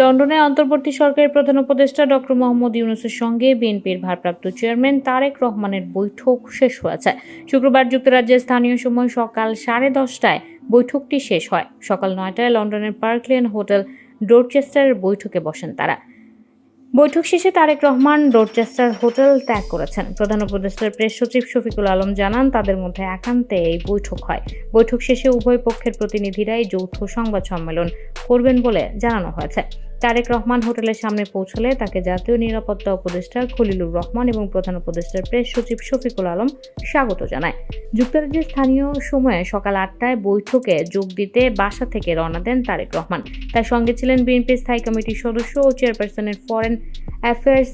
লন্ডনে অন্তর্বর্তী সরকারের প্রধান উপদেষ্টা ডক্টর মোহাম্মদ ইউনুসের সঙ্গে বিএনপির ভারপ্রাপ্ত চেয়ারম্যান তারেক রহমানের বৈঠক শেষ হয়েছে। শুক্রবার যুক্তরাজ্যের স্থানীয় সময় সকাল সাড়ে দশটায় বৈঠকটি শেষ হয়। সকাল নয়টায় লন্ডনের পার্কলেন হোটেল ডোরচেস্টারের বৈঠকে বসেন তারা। বৈঠক শেষে তারেক রহমান ডোরচেস্টার হোটেল ত্যাগ করেছেন। প্রধান উপদেষ্টার প্রেস সচিব শফিকুল আলম জানান, তাদের মধ্যে একান্তে এই বৈঠক হয়। বৈঠক শেষে উভয় পক্ষের প্রতিনিধিরাই যৌথ সংবাদ সম্মেলন করবেন বলে জানানো হয়েছে। তারেক রহমান হোটেলের সামনে পৌঁছলে তাকে জাতীয় নিরাপত্তা উপদেষ্টা খলিলুর রহমান এবং প্রধান উপদেষ্টার প্রেস সচিব শফিকুল আলম স্বাগত জানায়। যুক্তরাজ্যের স্থানীয় সময়ে সকাল আটটায় বৈঠকে যোগ দিতে বাসা থেকে রওনা দেন তারেক রহমান। তার সঙ্গে ছিলেন বিএনপির স্থায়ী কমিটির সদস্য ও চেয়ারপারসনের ফরেন অ্যাফেয়ার্স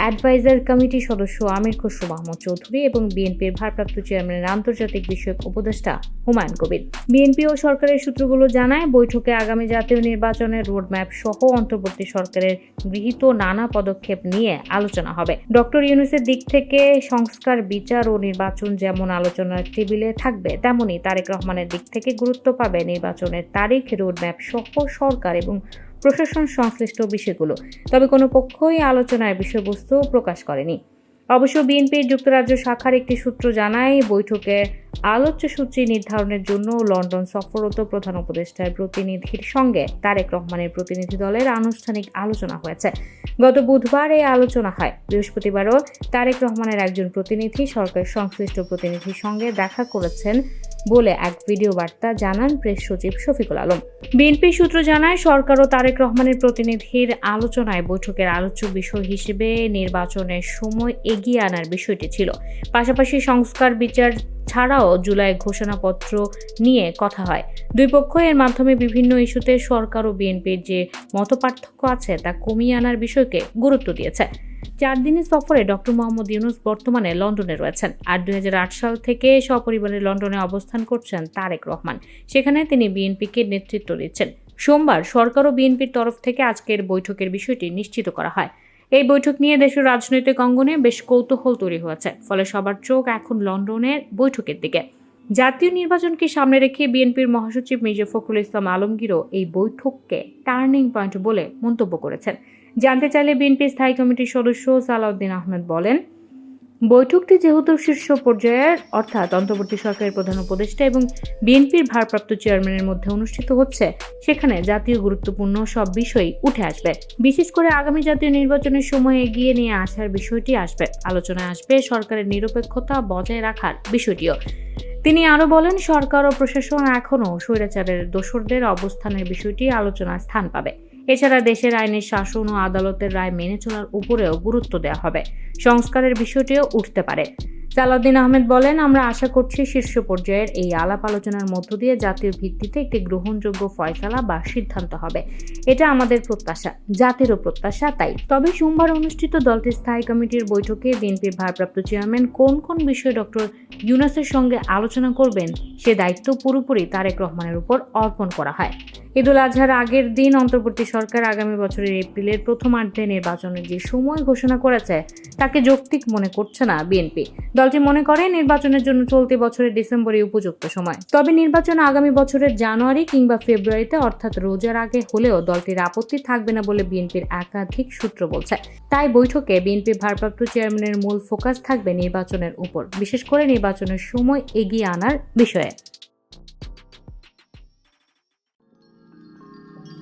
অ্যাডভাইজার কমিটির সদস্য আমির খসরু মাহমুদ চৌধুরী এবং বিএনপির ভারপ্রাপ্ত চেয়ারম্যানের আন্তর্জাতিক বিষয়ক উপদেষ্টা হুমায়ুন কবির। বিএনপি ও সরকারের সূত্রগুলো জানায়, বৈঠকে আগামী জাতীয় নির্বাচনের রোডম্যাপ সহ অন্তর্বর্তী সরকারের গৃহীত নানা পদক্ষেপ নিয়ে আলোচনা হবে। ডক্টর ইউনুসের দিক থেকে সংস্কার, বিচার ও নির্বাচন যেমন আলোচনার টেবিলে থাকবে, তেমনি তারেক রহমানের দিক থেকে গুরুত্ব পাবে নির্বাচনের তারিখ, রোডম্যাপ সহ সরকার এবং প্রশাসন সংশ্লিষ্ট বিষয়গুলো, তবে কোনো পক্ষই আলোচনার বিষয়বস্তু প্রকাশ করেনি। অবশ্য বিএনপির যুক্তরাজ্য শাখার একটি সূত্র জানায়, বৈঠকে আলোচ্য সূচি নির্ধারণের জন্য লন্ডন সফররত প্রধান উপদেষ্টার প্রতিনিধির সঙ্গে তারেক রহমানের প্রতিনিধি দলের আনুষ্ঠানিক আলোচনা হয়েছে। গত বুধবার এই আলোচনা হয়। বৃহস্পতিবারও তারেক রহমানের একজন প্রতিনিধি সরকার সংশ্লিষ্ট প্রতিনিধির সঙ্গে দেখা করেছেন বলে এক ভিডিও বার্তা জানান প্রেস সচিব শফিকুল আলম। বিএনপি সূত্র জানায়, সরকার ও তারেক রহমানের প্রতিনিধির আলোচনায় বৈঠকের আলোচ্য বিষয় হিসেবে নির্বাচনের সময় এগিয়ে আনার বিষয়টি ছিল। পাশাপাশি সংস্কার বিচার ছাড়াও জুলাই ঘোষণাপত্র নিয়ে কথা হয়। দুই পক্ষ এর মাধ্যমে বিভিন্ন ইস্যুতে সরকার ও বিএনপির যে মতপার্থক্য আছে, তা কমিয়ে আনার বিষয়কে গুরুত্ব দিয়েছে। চার দিনের সফরে ডক্টর মোহাম্মদ ইউনুস বর্তমানে লন্ডনে রয়েছেন। আর দুই সাল থেকে সপরিবারে লন্ডনে অবস্থান করছেন তারেক রহমান। সেখানে তিনি বিএনপিকে নেতৃত্ব দিচ্ছেন। সোমবার সরকার ও বিএনপির তরফ থেকে আজকের বৈঠকের বিষয়টি নিশ্চিত করা হয়। এই বৈঠক নিয়ে দেশের রাজনৈতিক অঙ্গনে বেশ কৌতূহল তৈরি হয়েছে। ফলে সবার চোখ এখন লন্ডনের বৈঠকের দিকে। জাতীয় নির্বাচনকে সামনে রেখে বিএনপির মহাসচিব মির্জা ফখরুল ইসলাম আলমগীরও এই বৈঠককে টার্নিং পয়েন্ট বলে মন্তব্য করেছেন। জানতে চাইলে বিএনপি স্থায়ী কমিটির সদস্য সালাউদ্দিন আহমেদ বলেন, বৈঠকটি যেহেতু শীর্ষ পর্যায়ের অর্থাৎ অন্তর্বর্তী সরকারের প্রধান উপদেষ্টা এবং বিএনপির ভারপ্রাপ্ত চেয়ারম্যানের মধ্যে অনুষ্ঠিত হচ্ছে, সেখানে জাতীয় গুরুত্বপূর্ণ সব বিষয়ই উঠে আসবে। বিশেষ করে আগামী জাতীয় নির্বাচনের সময় এগিয়ে নিয়ে আসার বিষয়টি আসবে। আলোচনায় আসবে সরকারের নিরপেক্ষতা বজায় রাখার বিষয়টিও। তিনি আরও বলেন, সরকার ও প্রশাসন এখনও স্বৈরাচারের দোসরদের অবস্থানের বিষয়টি আলোচনায় স্থান পাবে। এছাড়া দেশের আইনের শাসন ও আদালতের রায় মেনে চলার উপরেও গুরুত্ব দেওয়া হবে। সংস্কারের বিষয়টিও উঠতে পারে। সালাউদ্দিন আহমেদ বলেন, আমরা আশা করছি শীর্ষ পর্যায়ের এই আলাপ আলোচনার মধ্য দিয়ে জাতীয় ভিত্তিতে একটি গ্রহণযোগ্য ফয়সালা বা সিদ্ধান্ত হবে। এটা আমাদের প্রত্যাশা, জাতিরও প্রত্যাশা তাই। তবে সোমবার অনুষ্ঠিত দলটির স্থায়ী কমিটির বৈঠকে বিএনপির ভারপ্রাপ্ত চেয়ারম্যান কোন কোন বিষয়ে ডক্টর ইউনাসের সঙ্গে আলোচনা করবেন, সে দায়িত্ব পুরোপুরি তারেক রহমানের উপর অর্পণ করা হয়। ঈদুল আজহার আগের দিন অন্তর্বর্তী সরকার আগামী বছরের এপ্রিলের প্রথমার্ধে নির্বাচনের যে সময় ঘোষণা করেছে, তাকে যৌক্তিক মনে করছে না বিএনপি। দলটি মনে করে নির্বাচনের জন্য চলতি বছরের ডিসেম্বরে উপযুক্ত সময়। তবে নির্বাচন আগামী বছরের জানুয়ারি কিংবা ফেব্রুয়ারিতে, অর্থাৎ রোজার আগে হলেও দলটির আপত্তি থাকবে না বলে বিএনপির একাধিক সূত্র বলছে। তাই বৈঠকে বিএনপির ভারপ্রাপ্ত চেয়ারম্যানের মূল ফোকাস থাকবে নির্বাচনের উপর, বিশেষ করে নির্বাচনের সময় এগিয়ে আনার বিষয়ে।